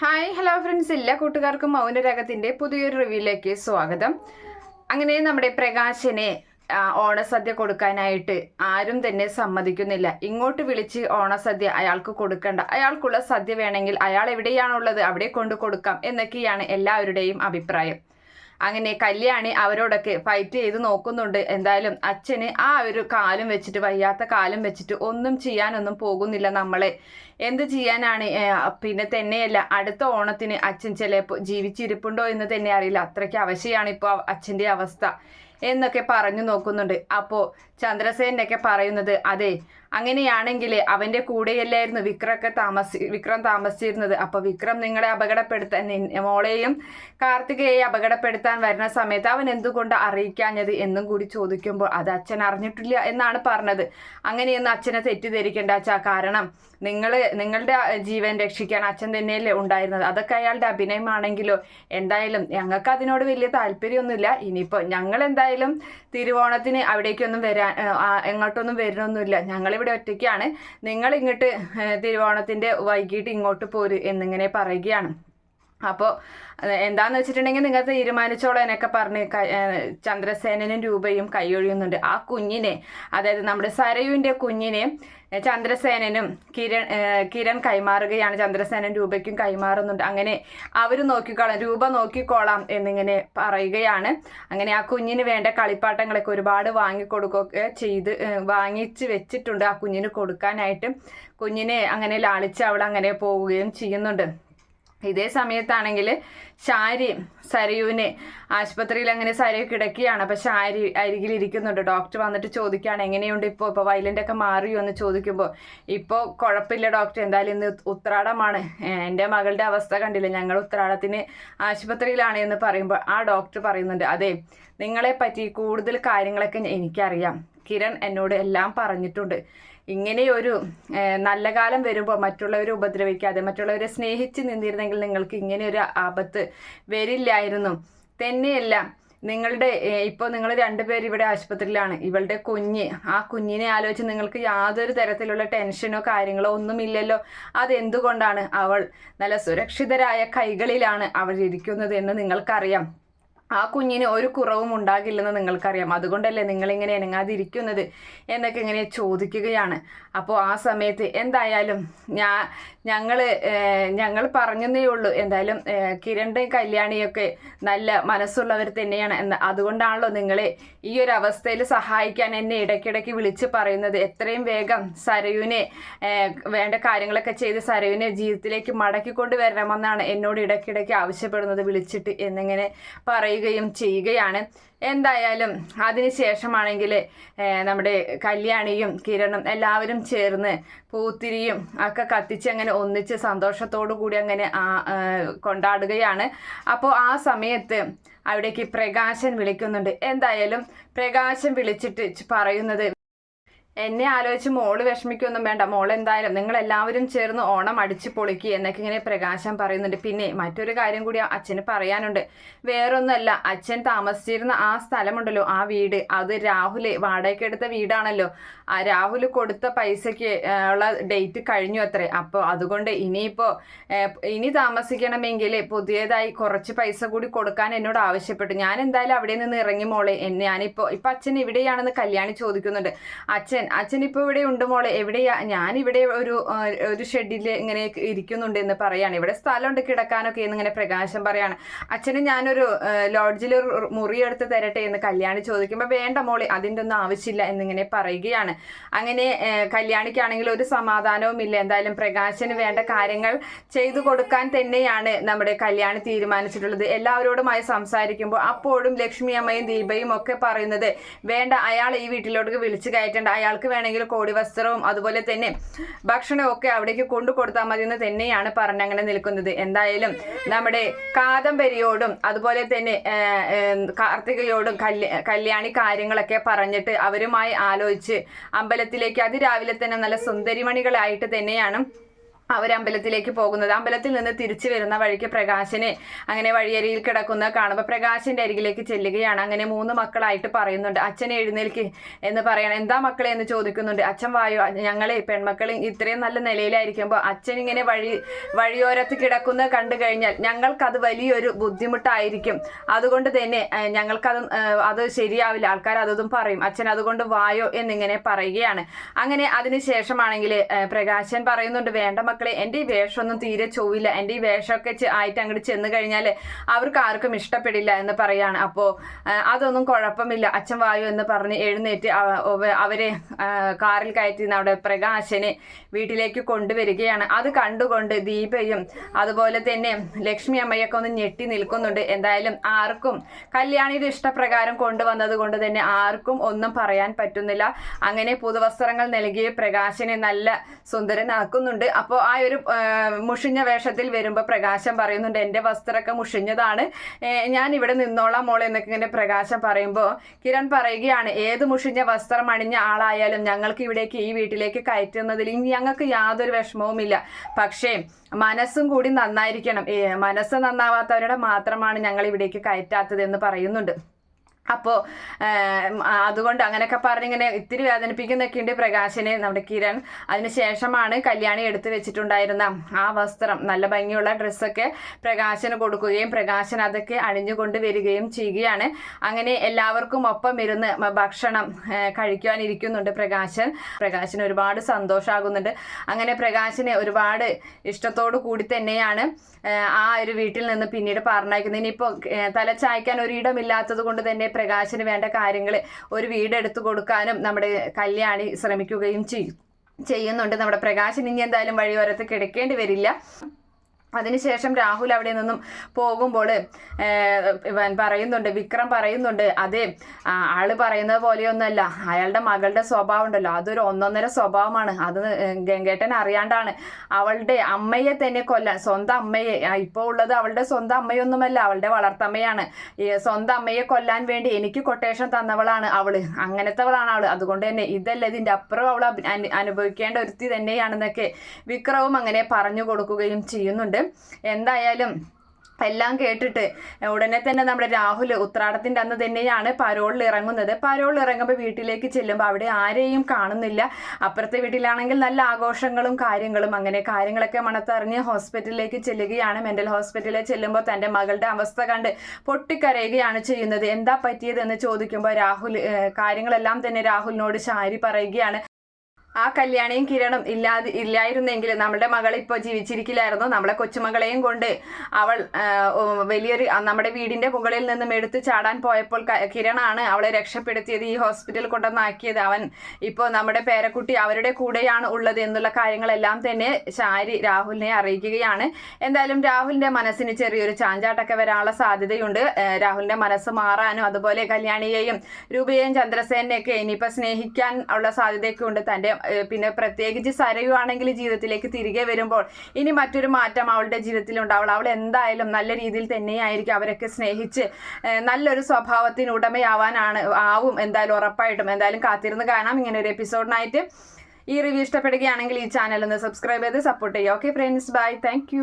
Hi hello friends എല്ലാ കൂട്ടുകാർക്കും മൗനരകത്തിന്റെ പുതിയൊരു റിവ്യൂയിലേക്ക് സ്വാഗതം. അങ്ങനെ നമ്മുടെ പ്രകാശനെ ഓണസദ്യ കൊടുക്കാനായിട്ട് ആരും തന്നെ സമ്മതിക്കുന്നില്ല. ഇങ്ങോട്ട് വിളിച്ച് ഓണസദ്യ അയാൾക്ക് കൊടുക്കണ്ട. അയാൾക്കുള്ള സദ്യ വേണമെങ്കിൽ അയാൾ എവിടെയാണുള്ളത് അവിടെ കൊണ്ട് കൊടുക്കാം എന്നൊക്കെയാണ് എല്ലാവരുടെയും അഭിപ്രായം. അങ്ങനെ കല്യാണി അവരോടൊക്കെ ഫൈറ്റ് ചെയ്ത് നോക്കുന്നുണ്ട്. എന്തായാലും അച്ഛന് ആ ഒരു കാലം വെച്ചിട്ട് വയ്യാത്ത കാലം വെച്ചിട്ട് ഒന്നും ചെയ്യാനൊന്നും പോകുന്നില്ല നമ്മളെ. എന്ത് ചെയ്യാനാണ്? പിന്നെ തന്നെയല്ല അടുത്ത ഓണത്തിന് അച്ഛൻ ചിലപ്പോൾ ജീവിച്ചിരിപ്പുണ്ടോ എന്ന് തന്നെ അറിയില്ല. അത്രയ്ക്ക് അവശയാണ് ഇപ്പോൾ അച്ഛന്റെ അവസ്ഥ എന്നൊക്കെ പറഞ്ഞു നോക്കുന്നുണ്ട്. അപ്പോൾ ചന്ദ്രസേനൊക്കെ പറയുന്നത് അതെ അങ്ങനെയാണെങ്കിൽ അവന്റെ കൂടെയല്ലായിരുന്നു വിക്രമൊക്കെ താമസി വിക്രം താമസിച്ചിരുന്നത്. അപ്പൊ വിക്രം നിങ്ങളെ അപകടപ്പെടുത്താൻ മോളെയും കാർത്തികയെ അപകടപ്പെടുത്താൻ വരുന്ന സമയത്ത് അവൻ എന്തുകൊണ്ട് അറിയിക്കാഞ്ഞത് എന്നും കൂടി ചോദിക്കുമ്പോൾ അത് അച്ഛൻ അറിഞ്ഞിട്ടില്ല എന്നാണ് പറഞ്ഞത്. അങ്ങനെയൊന്നും അച്ഛനെ തെറ്റിദ്ധരിക്കേണ്ട അച്ഛാ. കാരണം നിങ്ങൾ നിങ്ങളുടെ ജീവൻ രക്ഷിക്കാൻ അച്ഛൻ തന്നെയല്ലേ ഉണ്ടായിരുന്നത്. അതൊക്കെ അയാളുടെ അഭിനയമാണെങ്കിലോ എന്തായാലും ഞങ്ങൾക്ക് അതിനോട് വലിയ താല്പര്യമൊന്നുമില്ല. ഇനിയിപ്പോൾ ഞങ്ങൾ എന്തായാലും തിരുവോണത്തിന് അവിടേക്കൊന്നും വരാൻ എങ്ങോട്ടൊന്നും വരണമൊന്നുമില്ല ഞങ്ങളിവിടെ ഒറ്റയ്ക്കാണ്. നിങ്ങൾ ഇങ്ങോട്ട് തിരുവോണത്തിന്റെ വൈകിട്ട് ഇങ്ങോട്ട് പോര് എന്നിങ്ങനെ പറയുകയാണ്. അപ്പോൾ എന്താന്ന് വെച്ചിട്ടുണ്ടെങ്കിൽ നിങ്ങൾ തീരുമാനിച്ചോളൂ എന്നൊക്കെ പറഞ്ഞ് ചന്ദ്രസേനനും രൂപയും കൈയൊഴിയുന്നുണ്ട്. ആ കുഞ്ഞിനെ അതായത് നമ്മുടെ സരയുവിന്റെ കുഞ്ഞിനെ ചന്ദ്രസേനനും കിരൺ കിരൺ കൈമാറുകയാണ്. ചന്ദ്രസേനൻ രൂപയ്ക്കും കൈമാറുന്നുണ്ട്. അങ്ങനെ അവർ നോക്കിക്കോളാം രൂപ നോക്കിക്കോളാം എന്നിങ്ങനെ പറയുകയാണ്. അങ്ങനെ ആ കുഞ്ഞിന് വേണ്ട കളിപ്പാട്ടങ്ങളൊക്കെ ഒരുപാട് വാങ്ങിക്കൊടുക്കുകയൊക്കെ ചെയ്ത് വാങ്ങിച്ച് വെച്ചിട്ടുണ്ട് ആ കുഞ്ഞിന് കൊടുക്കാനായിട്ട്. കുഞ്ഞിനെ അങ്ങനെ ലാളിച്ച് അവൾ അങ്ങനെ പോവുകയും ചെയ്യുന്നുണ്ട്. ഇതേ സമയത്താണെങ്കിൽ ശാരി സരയുവിന് ആശുപത്രിയിൽ അങ്ങനെ സരയു കിടക്കുകയാണ്. അപ്പൊ ഷാരി അരികിൽ ഇരിക്കുന്നുണ്ട് ഡോക്ടർ വന്നിട്ട് ചോദിക്കുകയാണ് എങ്ങനെയുണ്ട് ഇപ്പോൾ ഇപ്പോൾ വയലന്റ് ഒക്കെ മാറിയോ? എന്ന് ചോദിക്കുമ്പോൾ ഇപ്പോൾ കുഴപ്പമില്ല ഡോക്ടർ. എന്തായാലും ഇന്ന് ഉത്രാടമാണ്. എന്റെ മകളുടെ അവസ്ഥ കണ്ടില്ല? ഞങ്ങൾ ഉത്രാടത്തിന് ആശുപത്രിയിലാണ് എന്ന് പറയുമ്പോൾ ആ ഡോക്ടർ പറയുന്നുണ്ട് അതെ നിങ്ങളെ പറ്റി കൂടുതൽ കാര്യങ്ങളൊക്കെ എനിക്കറിയാം. കിരൺ എന്നോട് എല്ലാം പറഞ്ഞിട്ടുണ്ട്. ഇങ്ങനെയൊരു നല്ല കാലം വരുമ്പോൾ മറ്റുള്ളവരെ ഉപദ്രവിക്കാതെ മറ്റുള്ളവരെ സ്നേഹിച്ച് നിന്നിരുന്നെങ്കിൽ നിങ്ങൾക്ക് ഇങ്ങനെ ഒരു ആപത്ത് വരില്ലായിരുന്നു. തന്നെയല്ല നിങ്ങളുടെ ഇപ്പോൾ നിങ്ങൾ രണ്ടുപേരും ഇവിടെ ആശുപത്രിയിലാണ്. ഇവളുടെ കുഞ്ഞ് ആ കുഞ്ഞിനെ ആലോചിച്ച് നിങ്ങൾക്ക് യാതൊരു തരത്തിലുള്ള ടെൻഷനോ കാര്യങ്ങളോ ഒന്നുമില്ലല്ലോ. അതെന്തുകൊണ്ടാണ് അവൾ നല്ല സുരക്ഷിതരായ കൈകളിലാണ് അവൾ ഇരിക്കുന്നത് എന്ന് നിങ്ങൾക്കറിയാം. ആ കുഞ്ഞിന് ഒരു കുറവും ഉണ്ടാകില്ലെന്ന് നിങ്ങൾക്കറിയാം. അതുകൊണ്ടല്ലേ നിങ്ങൾ ഇങ്ങനെ ഇണങ്ങാതിരിക്കുന്നത് എന്നൊക്കെ ഇങ്ങനെ ചോദിക്കുകയാണ്. അപ്പോൾ ആ സമയത്ത് എന്തായാലും ഞാ ഞങ്ങൾ ഞങ്ങൾ പറഞ്ഞതേ ഉള്ളൂ. എന്തായാലും കിരണിന്റെയും കല്യാണിയൊക്കെ നല്ല മനസ്സുള്ളവർ തന്നെയാണ് എന്ന്. അതുകൊണ്ടാണല്ലോ നിങ്ങളെ ഈ ഒരു അവസ്ഥയിൽ സഹായിക്കാൻ എന്നെ ഇടയ്ക്കിടയ്ക്ക് വിളിച്ച് പറയുന്നത്. എത്രയും വേഗം സരയുവിനെ വേണ്ട കാര്യങ്ങളൊക്കെ ചെയ്ത് സരയുവിനെ ജീവിതത്തിലേക്ക് മടക്കിക്കൊണ്ട് വരണമെന്നാണ് എന്നോട് ഇടയ്ക്കിടയ്ക്ക് ആവശ്യപ്പെടുന്നത് വിളിച്ചിട്ട് എന്നിങ്ങനെ പറയുകയും ചെയ്യുകയാണ്. എന്തായാലും അതിനുശേഷമാണെങ്കിൽ നമ്മുടെ കല്യാണിയും കിരണും എല്ലാവരും ചേർന്ന് പൂത്തിരിയും ഒക്കെ കത്തിച്ച് അങ്ങനെ ഒന്നിച്ച് സന്തോഷത്തോടു കൂടി അങ്ങനെ കൊണ്ടാടുകയാണ്. അപ്പോൾ ആ സമയത്ത് അവിടേക്ക് പ്രകാശൻ വിളിക്കുന്നുണ്ട്. എന്തായാലും പ്രകാശൻ വിളിച്ചിട്ട് പറയുന്നത് എന്നെ ആലോചിച്ച് മോൾ വിഷമിക്കൊന്നും വേണ്ട. മോൾ എന്തായാലും നിങ്ങൾ എല്ലാവരും ചേർന്ന് ഓണം അടിച്ചു പൊളിക്കുക എന്നൊക്കെ ഇങ്ങനെ പ്രകാശം പറയുന്നുണ്ട്. പിന്നെ മറ്റൊരു കാര്യം കൂടി അച്ഛന് പറയാനുണ്ട്. വേറൊന്നുമല്ല അച്ഛൻ താമസിച്ചിരുന്ന ആ സ്ഥലമുണ്ടല്ലോ ആ വീട്. അത് രാഹുൽ വാടകയ്ക്ക് എടുത്ത വീടാണല്ലോ. ആ രാഹുൽ കൊടുത്ത പൈസക്ക് ഉള്ള ഡേറ്റ് കഴിഞ്ഞു അത്രേ. അപ്പോൾ അതുകൊണ്ട് ഇനിയിപ്പോൾ ഇനി താമസിക്കണമെങ്കിൽ പുതിയതായി കുറച്ച് പൈസ കൂടി കൊടുക്കാൻ എന്നോട് ആവശ്യപ്പെട്ടു. ഞാൻ എന്തായാലും അവിടെ നിന്ന് ഇറങ്ങി മോളെ. എന്നെ ഞാനിപ്പോൾ ഇപ്പം അച്ഛൻ ഇവിടെയാണെന്ന് കല്യാണി ചോദിക്കുന്നുണ്ട്. അച്ഛൻ അച്ഛൻ ഇപ്പോൾ ഇവിടെ ഉണ്ട് മോളെ. എവിടെയാ ഞാൻ ഇവിടെ ഒരു ഒരു ഷെഡിൽ ഇങ്ങനെ ഇരിക്കുന്നുണ്ട് എന്ന് പറയാണ്. ഇവിടെ സ്ഥലമുണ്ട് കിടക്കാനൊക്കെ എന്ന് ഇങ്ങനെ പ്രകാശം പറയാണ്. അച്ഛന് ഞാനൊരു ലോഡ്ജിൽ മുറി എടുത്ത് തരട്ടെ എന്ന് കല്യാണി ചോദിക്കുമ്പോൾ വേണ്ട മോളെ അതിന്റെ ഒന്നും ആവശ്യമില്ല എന്നിങ്ങനെ പറയുകയാണ്. അങ്ങനെ കല്യാണിക്കാണെങ്കിൽ ഒരു സമാധാനവും ഇല്ല. എന്തായാലും പ്രകാശന് വേണ്ട കാര്യങ്ങൾ ചെയ്തു കൊടുക്കാൻ തന്നെയാണ് നമ്മുടെ കല്യാണി തീരുമാനിച്ചിട്ടുള്ളത്. എല്ലാവരോടുമായി സംസാരിക്കുമ്പോൾ അപ്പോഴും ലക്ഷ്മി അമ്മയും ദീപയും ഒക്കെ പറയുന്നത് വേണ്ട അയാൾ ഈ വീട്ടിലോട്ട് വിളിച്ചു കയറ്റേണ്ട. അയാൾക്ക് വേണമെങ്കിൽ കോടി വസ്ത്രവും അതുപോലെ തന്നെ ഭക്ഷണവും ഒക്കെ അവിടേക്ക് കൊണ്ടു കൊടുത്താൽ മതി എന്ന് തന്നെയാണ് പറഞ്ഞങ്ങനെ നിൽക്കുന്നത്. എന്തായാലും നമ്മുടെ കാദംബരിയോടും അതുപോലെ തന്നെ കാർത്തികയോടും കല്യ കല്യാണി കാര്യങ്ങളൊക്കെ പറഞ്ഞിട്ട് അവരുമായി ആലോചിച്ച് അമ്പലത്തിലേക്ക് അതിരാവിലെ തന്നെ നല്ല സുന്ദരിമണികളായിട്ട് തന്നെയാണ് അവർ അമ്പലത്തിലേക്ക് പോകുന്നത്. അമ്പലത്തിൽ നിന്ന് തിരിച്ചു വരുന്ന വഴിക്ക് പ്രകാശിനെ അങ്ങനെ വഴിയരിയിൽ കിടക്കുന്ന കാണുമ്പോൾ പ്രകാശിന്റെ അരികിലേക്ക് ചെല്ലുകയാണ്. അങ്ങനെ മൂന്ന് മക്കളായിട്ട് പറയുന്നുണ്ട്. അച്ഛനെ എഴുന്നേൽക്ക് എന്ന് പറയണം. എന്താ മക്കളെ? എന്ന് ചോദിക്കുന്നുണ്ട്. അച്ഛൻ വായു ഞങ്ങളെ പെൺമക്കൾ ഇത്രയും നല്ല നിലയിലായിരിക്കുമ്പോൾ അച്ഛൻ ഇങ്ങനെ വഴി വഴിയോരത്ത് കിടക്കുന്ന കണ്ടു കഴിഞ്ഞാൽ ഞങ്ങൾക്കത് വലിയൊരു ബുദ്ധിമുട്ടായിരിക്കും. അതുകൊണ്ട് തന്നെ ഞങ്ങൾക്കത് അത് ശരിയാവില്ല. ആൾക്കാർ അതും പറയും. അച്ഛൻ അതുകൊണ്ട് വായോ എന്നിങ്ങനെ പറയുകയാണ്. അങ്ങനെ അതിനുശേഷമാണെങ്കിൽ പ്രകാശൻ പറയുന്നുണ്ട് വേണ്ട മക്കളെ എന്റെ ഈ വേഷമൊന്നും തീരെ ചോവില്ല എന്റെ ഈ വേഷമൊക്കെ ആയിട്ട് അങ്ങോട്ട് ചെന്ന് കഴിഞ്ഞാൽ അവർക്ക് ആർക്കും ഇഷ്ടപ്പെടില്ല എന്ന് പറയാണ്. അപ്പോൾ അതൊന്നും കുഴപ്പമില്ല. അച്ഛൻ വായു എന്ന് പറഞ്ഞ് എഴുന്നേറ്റ് അവ- അവ- അവരെ കാറിൽ കയറ്റി അവിടെ പ്രകാശനെ വീട്ടിലേക്ക് കൊണ്ടുവരികയാണ്. അത് കണ്ടുകൊണ്ട് ദീപയും അതുപോലെ തന്നെ ലക്ഷ്മി അമ്മയൊക്കെ ഒന്ന് ഞെട്ടി നിൽക്കുന്നുണ്ട്. എന്തായാലും ആർക്കും കല്യാണിയുടെ ഇഷ്ടപ്രകാരം കൊണ്ടുവന്നത് കൊണ്ട് തന്നെ ആർക്കും ഒന്നും പറയാൻ പറ്റുന്നില്ല. അങ്ങനെ പുതുവസ്ത്രങ്ങൾ നൽകിയ പ്രകാശനെ നല്ല സുന്ദരനാക്കുന്നുണ്ട്. അപ്പോൾ ആ ഒരു മുഷിഞ്ഞ വേഷത്തിൽ വരുമ്പോൾ പ്രകാശം പറയുന്നുണ്ട് എന്റെ വസ്ത്രമൊക്കെ മുഷിഞ്ഞതാണ്. ഞാൻ ഇവിടെ നിന്നോളാം മോളെ എന്നൊക്കെ ഇങ്ങനെ പ്രകാശം പറയുമ്പോൾ കിരൺ പറയുകയാണ് ഏത് മുഷിഞ്ഞ വസ്ത്രം അണിഞ്ഞ ആളായാലും ഞങ്ങൾക്ക് ഇവിടേക്ക് ഈ വീട്ടിലേക്ക് കയറ്റുന്നതിൽ ഇനി ഞങ്ങൾക്ക് യാതൊരു വിഷമവുമില്ല. പക്ഷേ മനസ്സും കൂടി നന്നായിരിക്കണം. മനസ്സ് നന്നാവാത്തവരുടെ മാത്രമാണ് ഞങ്ങൾ ഇവിടേക്ക് കയറ്റാത്തത് എന്ന് പറയുന്നുണ്ട്. അപ്പോൾ അതുകൊണ്ട് അങ്ങനെയൊക്കെ പറഞ്ഞിങ്ങനെ ഇത്തിരി വേദനിപ്പിക്കുന്നൊക്കെ ഉണ്ട് പ്രകാശിനെ നമ്മുടെ കിരൺ. അതിനുശേഷമാണ് കല്യാണി എടുത്തു വെച്ചിട്ടുണ്ടായിരുന്ന ആ വസ്ത്രം നല്ല ഭംഗിയുള്ള ഡ്രസ്സൊക്കെ പ്രകാശന് കൊടുക്കുകയും പ്രകാശൻ അതൊക്കെ അണിഞ്ഞുകൊണ്ട് വരികയും ചെയ്യുകയാണ്. അങ്ങനെ എല്ലാവർക്കും ഒപ്പം ഇരുന്ന് ഭക്ഷണം കഴിക്കുവാനിരിക്കുന്നുണ്ട് പ്രകാശൻ. പ്രകാശന് ഒരുപാട് സന്തോഷമാകുന്നുണ്ട് അങ്ങനെ പ്രകാശിനെ ഒരുപാട് ഇഷ്ടത്തോടു കൂടി തന്നെയാണ് ആ, ഒരു വീട്ടിൽ നിന്ന് പിന്നീട് പറഞ്ഞയക്കുന്നത്. ഇനിയിപ്പോൾ തല ചായ്ക്കാൻ ഒരിടമില്ലാത്തത് കൊണ്ട് തന്നെ പ്രകാശന് വേണ്ട കാര്യങ്ങൾ ഒരു വീട് എടുത്തു കൊടുക്കാനും നമ്മുടെ കല്യാണി ശ്രമിക്കുകയും ചെയ്യും ചെയ്യുന്നുണ്ട്. നമ്മുടെ പ്രകാശൻ ഇനി എന്തായാലും വഴിയോരത്ത് കിടക്കേണ്ടി വരില്ല. അതിനുശേഷം രാഹുൽ അവിടെ നിന്നും പോകുമ്പോൾ ഇവൻ പറയുന്നുണ്ട് വിക്രം പറയുന്നുണ്ട് അതെ ആൾ പറയുന്നത് പോലെയൊന്നുമല്ല. അയാളുടെ മകളുടെ സ്വഭാവം ഉണ്ടല്ലോ. അതൊരു ഒന്നൊന്നര സ്വഭാവമാണ്. അത് ഗംഗേട്ടൻ അറിയാണ്ടാണ്. അവളുടെ അമ്മയെ തന്നെ കൊല്ലാൻ സ്വന്തം അമ്മയെ ഇപ്പോൾ ഉള്ളത് അവളുടെ സ്വന്തം അമ്മയൊന്നുമല്ല. അവളുടെ വളർത്തമ്മയാണ്. സ്വന്തം അമ്മയെ കൊല്ലാൻ വേണ്ടി എനിക്ക് കൊട്ടേഷൻ തന്നവളാണ് അവൾ. അങ്ങനത്തെവളാണ് അവൾ. അതുകൊണ്ട് തന്നെ ഇതല്ല ഇതിന്റെ അപ്പുറം അവൾ അനുഭവിക്കേണ്ട ഒരുത്തി തന്നെയാണെന്നൊക്കെ വിക്രവും അങ്ങനെ പറഞ്ഞു കൊടുക്കുകയും ചെയ്യുന്നുണ്ട്. എന്തായാലും എല്ലാം കേട്ടിട്ട് ഉടനെ തന്നെ നമ്മുടെ രാഹുൽ ഉത്രാടത്തിന്റെ അന്ന് തന്നെയാണ് പരോളിൽ ഇറങ്ങുന്നത്. പരോളിൽ ഇറങ്ങുമ്പോൾ വീട്ടിലേക്ക് ചെല്ലുമ്പോൾ അവിടെ ആരെയും കാണുന്നില്ല. അപ്പുറത്തെ വീട്ടിലാണെങ്കിൽ നല്ല ആഘോഷങ്ങളും കാര്യങ്ങളും അങ്ങനെ കാര്യങ്ങളൊക്കെ മണത്തറിഞ്ഞ് ഹോസ്പിറ്റലിലേക്ക് ചെല്ലുകയാണ്. മെന്റൽ ഹോസ്പിറ്റലിൽ ചെല്ലുമ്പോൾ തന്റെ മകളുടെ അവസ്ഥ കണ്ട് പൊട്ടിക്കരയുകയാണ് ചെയ്യുന്നത്. എന്താ പറ്റിയതെന്ന് ചോദിക്കുമ്പോൾ രാഹുൽ കാര്യങ്ങളെല്ലാം തന്നെ രാഹുലിനോട് ശാരി പറയുകയാണ്. ആ കല്യാണിയും കിരണും ഇല്ലാതെ ഇല്ലായിരുന്നെങ്കിൽ നമ്മുടെ മകൾ ഇപ്പോൾ ജീവിച്ചിരിക്കില്ലായിരുന്നു. നമ്മളെ കൊച്ചുമകളെയും കൊണ്ട് അവൾ വലിയൊരു നമ്മുടെ വീടിന്റെ മുകളിൽ നിന്നും എടുത്ത് ചാടാൻ പോയപ്പോൾ കിരണാണ് അവളെ രക്ഷപ്പെടുത്തിയത് ഈ ഹോസ്പിറ്റലിൽ കൊണ്ടുവന്നാക്കിയത്. അവൻ ഇപ്പോൾ നമ്മുടെ പേരക്കുട്ടി അവരുടെ കൂടെയാണ് ഉള്ളത് എന്നുള്ള കാര്യങ്ങളെല്ലാം തന്നെ ശാരി രാഹുലിനെ അറിയിക്കുകയാണ്. എന്തായാലും രാഹുലിന്റെ മനസ്സിന് ചെറിയൊരു ചാഞ്ചാട്ടൊക്കെ വരാനുള്ള സാധ്യതയുണ്ട്. രാഹുലിന്റെ മനസ്സ് മാറാനും അതുപോലെ കല്യാണിയെയും രൂപയെയും ചന്ദ്രസേനെയൊക്കെ ഇനിയിപ്പോൾ സ്നേഹിക്കാൻ ഉള്ള സാധ്യതയൊക്കെ ഉണ്ട്. തന്റെ പിന്നെ പ്രത്യേകിച്ച് സരയുവാണെങ്കിൽ ജീവിതത്തിലേക്ക് തിരികെ വരുമ്പോൾ ഇനി മറ്റൊരു മാറ്റം അവളുടെ ജീവിതത്തിൽ ജീവിതത്തിലുണ്ടാവും അവൾ എന്തായാലും നല്ല രീതിയിൽ തന്നെയായിരിക്കും അവരൊക്കെ സ്നേഹിച്ച് നല്ലൊരു സ്വഭാവത്തിന് ഉടമയാവാനാണ് ആവും എന്തായാലും ഉറപ്പായിട്ടും. എന്തായാലും കാത്തിരുന്ന് കാണാം ഇങ്ങനെ ഒരു എപ്പിസോഡിനായിട്ട്. ഈ റിവ്യൂ ഇഷ്ടപ്പെടുകയാണെങ്കിൽ ഈ ചാനൽ ഒന്ന് സബ്സ്ക്രൈബ് ചെയ്ത് സപ്പോർട്ട് ചെയ്യുക. Okay friends bye thank